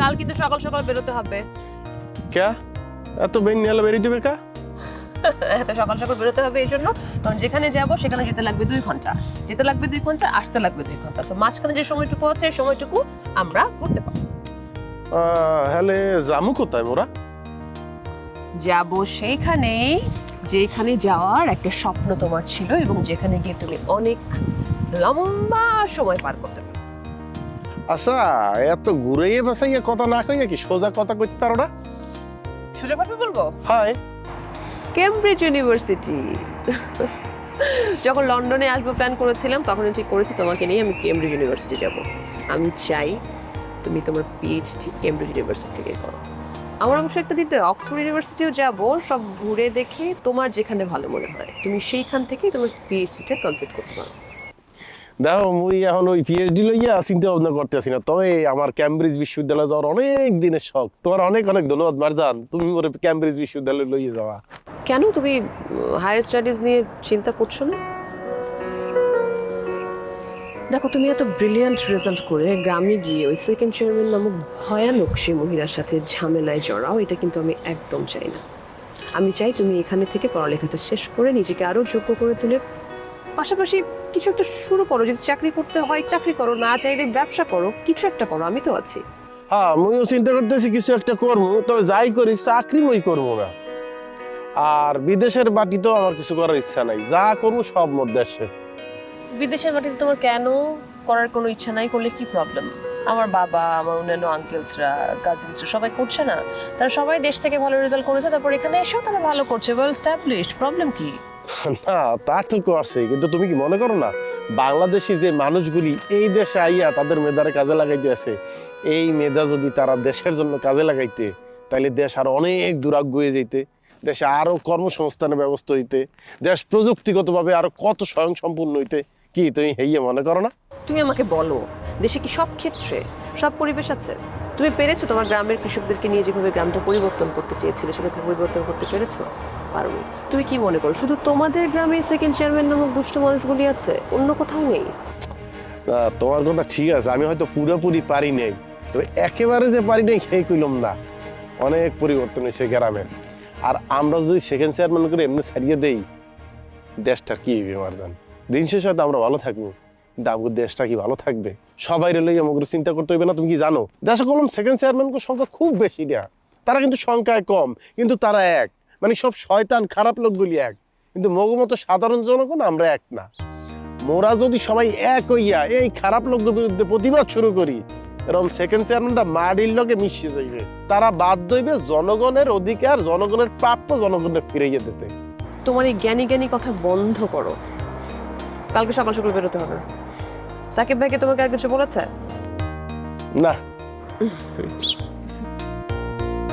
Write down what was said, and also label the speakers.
Speaker 1: কাল কিন্তু সকাল সকাল বেরোতে হবে।
Speaker 2: কে? এত বেন নিয়ে বেরিয়ে দেবে কা?
Speaker 1: এত সকাল সকাল বেরোতে হবে এই জন্য। কারণ যেখানে যাব সেখানে যেতে লাগবে দুই ঘণ্টা। যেতে লাগবে দুই ঘণ্টা আসতে লাগবে দুই ঘণ্টা। তো মাঝখানে যে সময়টুকু আছে সময়টুকু আমরা ঘুরতে পারব।
Speaker 2: হ্যালে জামু কোথায় মোরা?
Speaker 1: যাব সেইখানেই যেখানে যাওয়ার একটা স্বপ্ন তোমার ছিল এবং যেখানে গিয়ে তুমি অনেক লম্বা সময় পার করতে পারো
Speaker 2: আচ্ছা এত ঘুরাইয়ে বাসাইয়া কথা না কইয়া কি সোজা কথা কইতে পারো না?
Speaker 1: সোজা ভাবে বলব?
Speaker 2: হয়।
Speaker 1: কেমব্রিজ ইউনিভার্সিটি যখন লন্ডনে আসব প্ল্যান করেছিলাম তখনই ঠিক করেছি তোমাকে নিয়ে আমি কেমব্রিজ ইউনিভার্সিটি যাব। আমি চাই তুমি তোমার পিএইচডি কেমব্রিজ ইউনিভার্সিটি থেকে করো। আমার অবশ্য একটা দিতে অক্সফোর্ড ইউনিভার্সিটিও যাব সব ঘুরে দেখে তোমার যেখানে ভালো মনে হয়। তুমি সেইখান থেকেই তোমার পিএইচডিটা কমপ্লিট করতে পারো।
Speaker 2: দেখো মুই এখন ওই পিএইচডি লইয়া চিন্তা ভাবনা করতে আসি না। তবে আমার ক্যামব্রিজ বিশ্ববিদ্যালয়ে যাওয়ার অনেক দিনের শখ। তোমার অনেক অনেক ধন্যবাদ মারজান। তুমি ওরে ক্যামব্রিজ বিশ্ববিদ্যালয়ে লইয়ে যাওয়া।
Speaker 1: কেন? তুমি হায়ার স্টাডিজ নিয়ে চিন্তা করছ না? দেখো তুমি এত ব্রিলিয়ান্ট রেজাল্ট করে গ্রামে গিয়ে ওই সেকেন্ড চেয়ারম্যান নামক ভয়ানক সেই মহিলার সাথে ঝামেলায় জড়াও এটা কিন্তু আমি একদম চাই না। আমি চাই তুমি এখানে থেকে পড়ালেখাটা শেষ করে নিজেকে আরও যোগ্য করে তুলে পাশাপাশি কিছু একটা শুরু করো যদি চাকরি করতে হয় চাকরি করো না চাইলে ব্যবসা করো কিছু একটা করো আমি তো আছি।
Speaker 2: হ্যাঁ মুইও চিন্তা করতেছি কিছু একটা করব তবে যাই করি চাকরি মই করব না। আর বিদেশের বাটিতেও আমার কিছু করার ইচ্ছা নাই যা করব সব মোর দেশে।
Speaker 1: বিদেশের মাটিতে তোমার কেন করার কোনো ইচ্ছা নাই করলে কি প্রবলেম আমার বাবা আমার অন্যান্য আঙ্কেলসরা কাজিনসরা সবাই করছে না। তারা সবাই দেশ থেকে ভালো রেজাল্ট করেছে তারপর এখানে এসেও তারা ভালো করছে। ওয়েল স্ট্যাবলিশড প্রবলেম কি?
Speaker 2: না, তা তো করছে কিন্তু তুমি কি মনে করো না, বাংলাদেশি যে মানুষগুলি এই দেশে আইয়া তাদের মেধারে কাজে লাগাইতে আছে, এই মেধা যদি তারা দেশের জন্য কাজে লাগাইতে তাহলে দেশ আরও অনেক দূরাগ্রয়ে যেতে দেশে আরও কর্মসংস্থানের ব্যবস্থা হইতে, দেশ প্রযুক্তিগতভাবে আরও কত স্বয়ং সম্পূর্ণ হইতে, কি তুমি হেইয়ে মনে করো না?
Speaker 1: তুমি আমাকে বলো, দেশে কি সব ক্ষেত্রে সব পরিবেশ আছে? তুমি পেরেছ তোমার গ্রামের কৃষকদেরকে নিয়ে যেভাবে গ্রামটা পরিবর্তন করতে চেয়েছিলে সেটাকে পরিবর্তন করতে পেরেছ? পারোনি। তুমি কি মনে করো? শুধু তোমাদের গ্রামে সেকেন্ড চেয়ারম্যান নামক দুষ্ট মানুষগুলি আছে? অন্য কোথাও নেই?
Speaker 2: তোমার কথা ঠিক আছে। আমি হয়তো পুরোপুরি পারি নাই। তবে একেবারে যে পারি নাই, সেই কইলাম না। অনেক পরিবর্তন হয়েছে গ্রামের আর আমরা যদি সেকেন্ড চেয়ারম্যান করে এমনি ছাড়িয়ে দেই, দেশটার কি মারজান? দিন শেষে হয়তো আমরা ভালো থাকব। আমাদের দেশটা কি ভালো থাকবে? সবাই লই আমাকে চিন্তা করতে হইবে না, তুমি কি জানো? দেশে কলম সেকেন্ড চেয়ারম্যানের সংখ্যা খুব বেশি না তারা কিন্তু সংখ্যায় কম, কিন্তু তারা এক। মানে সব শয়তান, খারাপ লোকগুলি এক। কিন্তু মতো সাধারণ জনগণ, আমরা এক না। মোরা যদি সবাই এক হইয়া এই খারাপ লোকদের বিরুদ্ধে প্রতিবাদ শুরু করি, এরকম সেকেন্ড চেয়ারম্যানটা মাটির লগে মিশিয়ে যাইবে। তারা বাধ্য হইবে জনগণের অধিকার, জনগণের প্রাপ্য জনগণের ফিরাইয়া দিতে।
Speaker 1: তোমার এই জ্ঞানী জ্ঞানী কথা বন্ধ করো। কালকে সকাল সকাল বেরোতে হবে। সাকিব ভাইকে তোমাকে আর কিছু বলেছে?
Speaker 2: না।